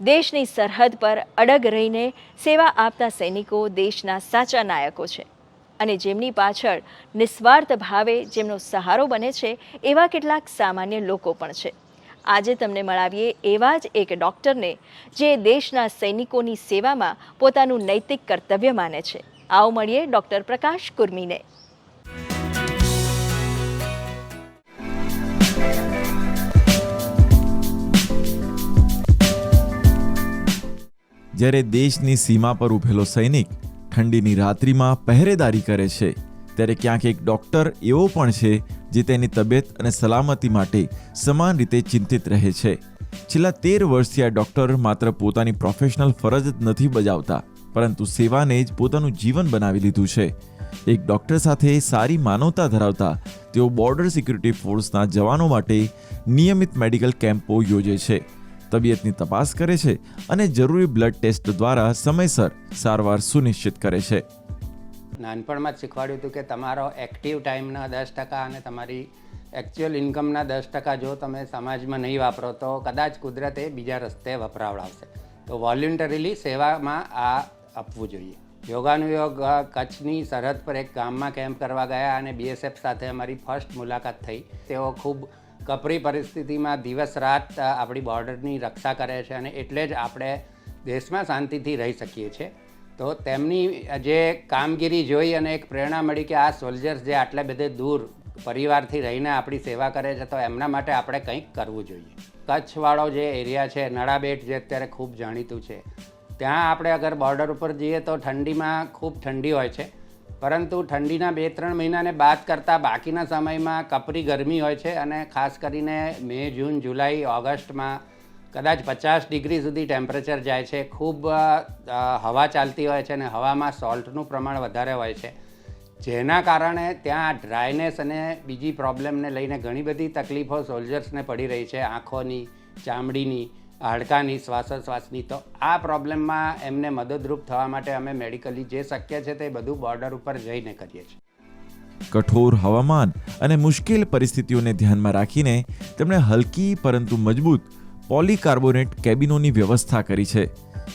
દેશની સરહદ પર અડગ રહીને સેવા આપતા સૈનિકો દેશના સાચા નાયકો છે. અને જેમની પાછળ નિસ્વાર્થ ભાવે જેમનો સહારો બને છે, એવા કેટલાક સામાન્ય લોકો પણ છે. આજે તમને મળાવીએ એવા જ એક ડૉક્ટરને, જે દેશના સૈનિકોની સેવામાં પોતાનું નૈતિક કર્તવ્ય માને છે. આવો મળીએ ડૉક્ટર પ્રકાશ કુર્મીને. જ્યારે દેશની સીમા પર ઊભેલો સૈનિક ઠંડીની રાત્રિમાં પહેરેદારી કરે છે, ત્યારે ક્યાંક એક ડૉક્ટર એવો પણ છે જે તેની તબિયત અને સલામતી માટે સમાન રીતે ચિંતિત રહે છે. છેલ્લા તેર વર્ષથી આ ડૉક્ટર માત્ર પોતાની પ્રોફેશનલ ફરજ જ નથી બજાવતા, પરંતુ સેવાને જ પોતાનું જીવન બનાવી લીધું છે. એક ડૉક્ટર સાથે સારી માનવતા ધરાવતા, તેઓ બોર્ડર સિક્યુરિટી ફોર્સના જવાનો માટે નિયમિત મેડિકલ કેમ્પો યોજે છે. તબિયતની તપાસ કરે છે અને જરૂરી બ્લડ ટેસ્ટ દ્વારા સમયસર સારવાર સુનિશ્ચિત કરે છે. નાનપણમાં જ શીખવાડ્યું હતું કે તમારો એક્ટિવ ટાઈમના દસ ટકા અને તમારી એકચ્યુઅલ ઇન્કમના દસ ટકા જો તમે સમાજમાં નહીં વાપરો તો કદાચ કુદરતે બીજા રસ્તે વપરાવડાવશે. તો વોલ્યુન્ટરીલી સેવામાં આ આપવું જોઈએ. યોગાનુયોગ કચ્છની સરહદ પર એક ગામમાં કેમ્પ કરવા ગયા અને બીએસએફ સાથે અમારી ફર્સ્ટ મુલાકાત થઈ. તેઓ ખૂબ કપરી પરિસ્થિતિમાં દિવસ રાત આપણી બોર્ડરની રક્ષા કરે છે અને એટલે જ આપણે દેશમાં શાંતિથી રહી શકીએ છીએ. તો તેમની જે કામગીરી જોઈ અને એક પ્રેરણા મળી કે આ સોલ્જર્સ જે આટલા બધે દૂર પરિવારથી રહીને આપણી સેવા કરે છે, તો એમના માટે આપણે કંઈક કરવું જોઈએ. કચ્છવાળો જે એરિયા છે, નળાબેટ જે અત્યારે ખૂબ જાણીતું છે, ત્યાં આપણે અગર બોર્ડર ઉપર જઈએ તો ઠંડીમાં ખૂબ ઠંડી હોય છે. પરંતુ ઠંડીના બે ત્રણ મહિનાને બાદ કરતાં બાકીના સમયમાં કપરી ગરમી હોય છે અને ખાસ કરીને મે, જૂન, જુલાઈ, ઓગસ્ટમાં કદાચ પચાસ ડિગ્રી સુધી ટેમ્પરેચર જાય છે. ખૂબ હવા ચાલતી હોય છે અને હવામાં સોલ્ટનું પ્રમાણ વધારે હોય છે. જેના કારણે ત્યાં ડ્રાયનેસ અને બીજી પ્રોબ્લેમને લઈને ઘણી બધી તકલીફો સોલ્જર્સને પડી રહી છે. આંખોની, ચામડીની હાડકાની શ્વાસોશ્વાસની તો આ પ્રોબ્લેમમાં એમને મદદરૂપ થવા માટે અમે મેડિકલી જે શક્ય છે તે બધું બોર્ડર ઉપર જઈને કરીએ છીએ. કઠોર હવામાન અને મુશ્કેલ પરિસ્થિતિઓને ધ્યાનમાં રાખીને તેમણે હલકી પરંતુ મજબૂત પોલીકાર્બોનેટ કેબિનોની વ્યવસ્થા કરી છે.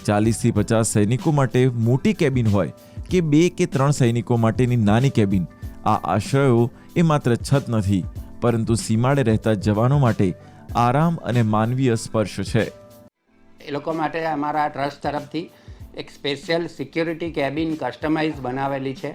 ચાલીસથી પચાસ સૈનિકો માટે મોટી કેબિન હોય કે બે કે ત્રણ સૈનિકો માટેની નાની કેબિન. આ આશ્રયો એ માત્ર છત નથી, પરંતુ સીમાડે રહેતા જવાનો માટે આરામ અને માનવીય સ્પર્શ છે. એ લોકો માટે અમારા ટ્રસ્ટ તરફથી એક સ્પેશિયલ સિક્યુરિટી કેબિન કસ્ટમાઇઝ બનાવેલી છે.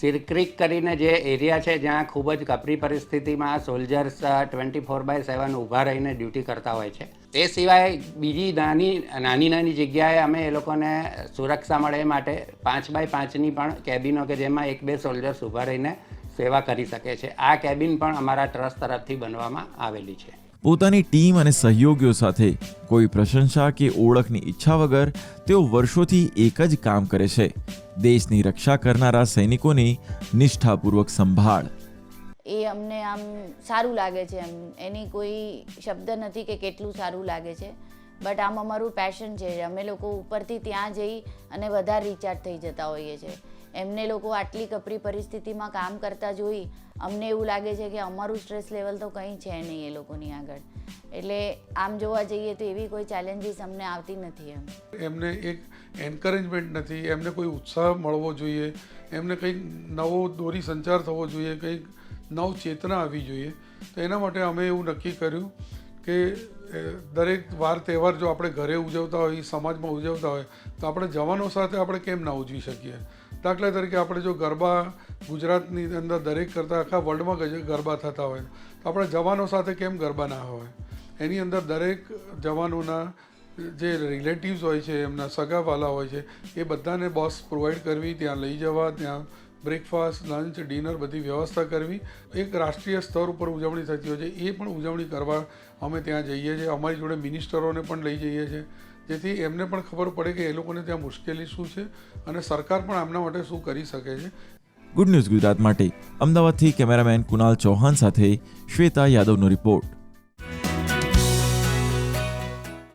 સિરક્રિક કરીને જે એરિયા છે, જ્યાં ખૂબ જ કપરી પરિસ્થિતિમાં soldiers twenty four by seven ઊભા રહીને ડ્યુટી કરતા હોય છે. એ સિવાય બીજી નાની નાની નાની જગ્યાએ અમે એ લોકોને સુરક્ષા મળે એ માટે પાંચ બાય પાંચની પણ કેબિનો કે જેમાં એક બે સોલ્જર્સ ઊભા રહીને સેવા કરી શકે છે. આ કેબિન પણ અમારા ટ્રસ્ટ તરફથી બનવામાં આવેલી છે. પોતાની ટીમ અને સહયોગીઓ સાથે કોઈ પ્રશંસા કે ઓળખની ઈચ્છા વગર તેઓ વર્ષોથી એક જ કામ કરે છે. દેશની રક્ષા કરનારા સૈનિકોની નિષ્ઠાપૂર્વક સંભાળ. એ અમને આમ સારું લાગે છે એમ. એની કોઈ શબ્દ નથી કે કેટલું સારું લાગે છે. બટ આમ અમારું પેશન છે. અમે લોકો ઉપરથી ત્યાં જઈ અને વધારે રિચાર્જ થઈ જતા હોઈએ છીએ. એમને લોકો આટલી કપરી પરિસ્થિતિમાં કામ કરતા જોઈ અમને એવું લાગે છે કે અમારું સ્ટ્રેસ લેવલ તો કંઈ છે નહીં એ લોકોની આગળ. એટલે આમ જોવા જઈએ તો એવી કોઈ ચેલેન્જીસ અમને આવતી નથી એમ. એમને એક એન્કરેજમેન્ટ નથી, એમને કોઈ ઉત્સાહ મળવો જોઈએ, એમને કંઈક નવો દોરી સંચાર થવો જોઈએ, કંઈક નવ ચેતના આવવી જોઈએ. તો એના માટે અમે એવું નક્કી કર્યું કે દરેક વાર તહેવાર જો આપણે ઘરે ઉજવતા હોય, સમાજમાં ઉજવતા હોય, તો આપણે જવાનો સાથે આપણે કેમ ના ઉજવી શકીએ? દાખલા તરીકે આપણે જો ગરબા ગુજરાતની અંદર દરેક કરતાં આખા વર્લ્ડમાં ગરબા થતા હોય, તો આપણે જવાનો સાથે કેમ ગરબા ના હોય? એની અંદર દરેક જવાનોના જે રિલેટિવ્સ હોય છે, એમના સગાવાલા હોય છે, એ બધાને બસ પ્રોવાઈડ કરવી, ત્યાં લઈ જવા, ત્યાં બ્રેકફાસ્ટ લંચ ડિનર બધી વ્યવસ્થા કરવી. એક રાષ્ટ્રીય સ્તર ઉપર ઉજવણી થતી હોય છે, એ પણ ઉજવણી કરવા અમે ત્યાં જઈએ છીએ. અમારી જોડે મિનિસ્ટરોને પણ લઈ જઈએ છીએ. જેથી એમને પણ ખબર પડે કે એ લોકોને ત્યાં મુશ્કેલી શું છે અને સરકાર પણ આમના માટે શું કરી શકે છે. ગુડ ન્યૂઝ ગુજરાત માટે અમદાવાદથી કેમેરામેન કુનાલ ચૌહાણ સાથે શ્વેતા યાદવનો રિપોર્ટ.